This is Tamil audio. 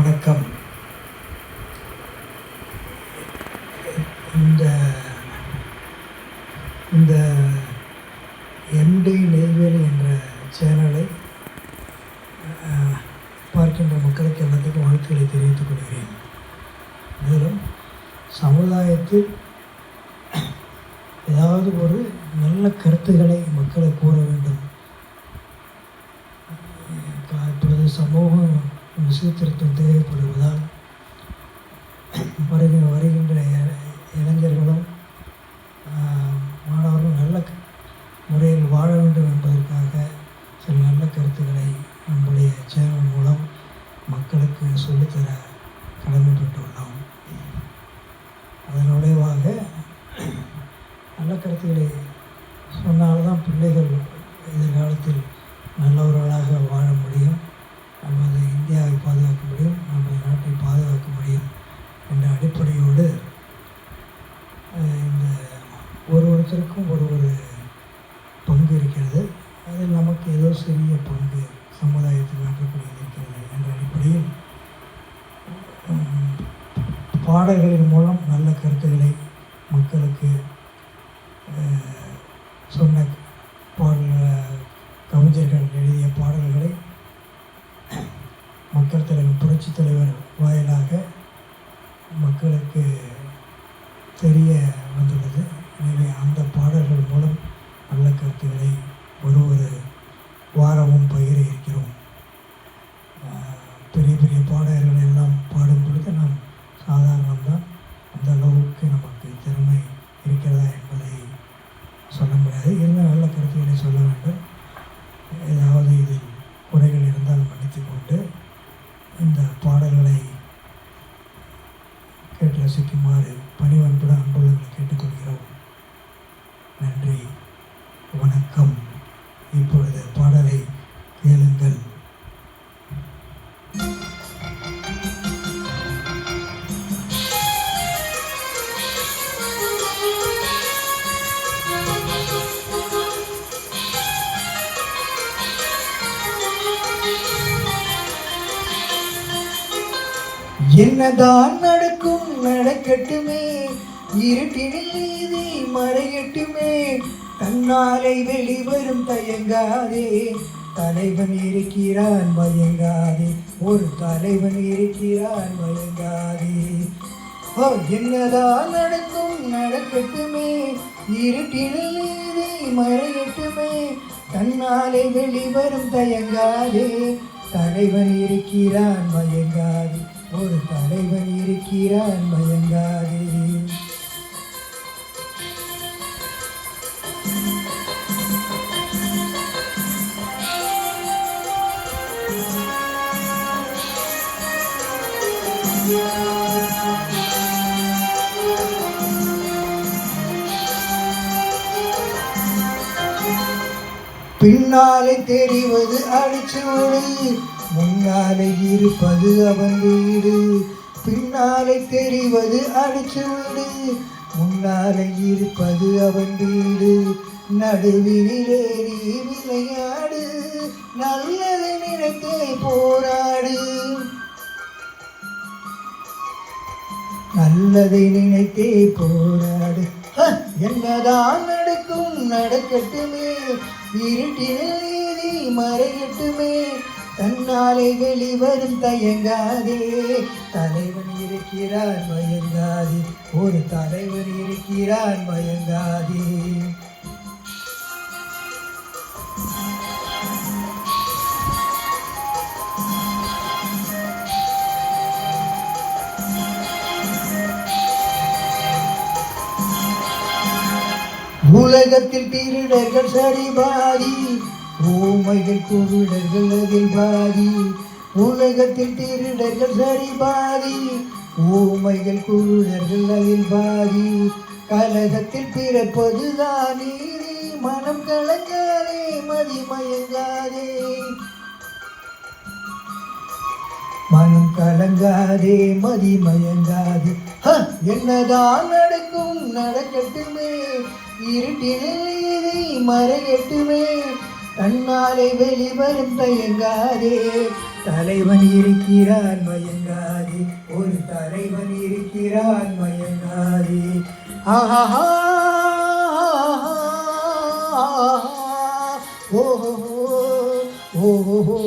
வணக்கம். இந்த இந்த எம்டி நெய்வேலி என்ற சேனலை பார்க்கின்ற மக்களுக்கு எல்லாத்துக்கும் வாழ்த்துக்களை தெரிவித்துக் கொள்கிறேன். மேலும் சமுதாயத்தில் ஏதாவது ஒரு நல்ல கருத்துக்களை மக்களுக்கு கூற வேண்டும். இப்பொழுது சமூகம் சீர்திருத்தம் தேவைப்படுவதால் வருகிற வருகின்ற இளைஞர்களும் மாணவர்களும் நல்ல முறையில் வாழ வேண்டும் என்பதற்காக சில நல்ல கருத்துக்களை நம்முடைய சேனல் மூலம் மக்களுக்கு சொல்லித்தர கடமைப்பட்டுள்ளோம். அதன் விளைவாக நல்ல கருத்துக்களை ஏதோ சிறிய பங்கு சமுதாயத்தில் ஆற்றக்கூடியது இருக்கிறது என்ற அடிப்படையில் பாடல்களின் மூலம் நல்ல கருத்துக்களை மக்களுக்கு சொன்ன பாடல் கவிஞர்கள் எழுதிய பாடல்களை மக்கள் தலைவர் புரட்சித் தலைவர் வாயிலாக மக்களுக்கு வாரமும் பயிர இருக்கிறோம். பெரிய பெரிய பாடகர்கள் எல்லாம் பாடும் பொழுது நாம் சாதாரணம்தான். அந்த அளவுக்கு நமக்கு திறமை இருக்கிறதா என்பதை சொல்ல முடியாது. இருந்தால் நல்ல கருத்துக்களை சொல்ல வேண்டும். ஏதாவது இதில் குறைகள் இருந்தால் மன்னித்து கொண்டு இந்த பாடல்களை கேட்டு ரசிக்குமாறு பணிவன்புடன் அன்புள்ளங்களை கேட்டுக்கொள்கிறோம். நன்றி. வணக்கம். கேளுங்கள் என்னதான் நடக்கும் நடக்கட்டுமே. இருட்டினில் நீதி மறையட்டுமே. தன்னாலை வெளிவரும் தயங்காதே. தலைவன் இருக்கிறான் பயங்காதே ஒரு தலைவன் இருக்கிறான் பயங்காதே என்னதான் நடக்கும் நடக்கட்டுமே. இருட்டினில் நீதி மறையட்டுமே. தன்னாலே வெளிவரும் தயங்காதே. தலைவன் இருக்கிறான் மயங்காதே. ஒரு தலைவன் இருக்கிறான் மயங்காதே. பின்னாலே தெரிவது அடிச்சுவடு முன்னாலே இருப்பது அவன் வீடு. பின்னாலே தெரிவது அடிச்சுவடு முன்னாலே இருப்பது அவன் வீடு. நடுவினிலே நீ விளையாடு. நல்லதை நினைத்தே போராடு. நல்லதை நினைத்தே போராடு. என்னதான் நடக்கட்டுமே. இருட்டினில் நீதி மறையட்டுமே. தன்னாலே வெளிவரும் தயங்காதே. தலைவன் இருக்கிறான் மயங்காதே. ஒரு தலைவன் இருக்கிறான் மயங்காதே. உலகத்தில் திருடர்கள் சரி பாதி ஊமைகள் குருடர்கள் அதில் பாதி உலகத்தில் திருடர்கள் சரி பாதி ஊமைகள் குருடர்கள் அதில் பாதி கலகத்தில் பிறப்பதுதான் நீதி மனம் கலங்காதே மதிமயங்காதே மனம் கலங்காதே மதிமயங்காதே என்னதான் நடக்கும் நடக்கட்டுமே. இருட்டினை மறையட்டுமே. தன்னாலே வெளிவரும் தயங்காதே. தலைவன் இருக்கிறான் மயங்காதே. ஒரு தலைவன் இருக்கிறான் மயங்காதே. ஆஹா ஓஹோ ஓஹோ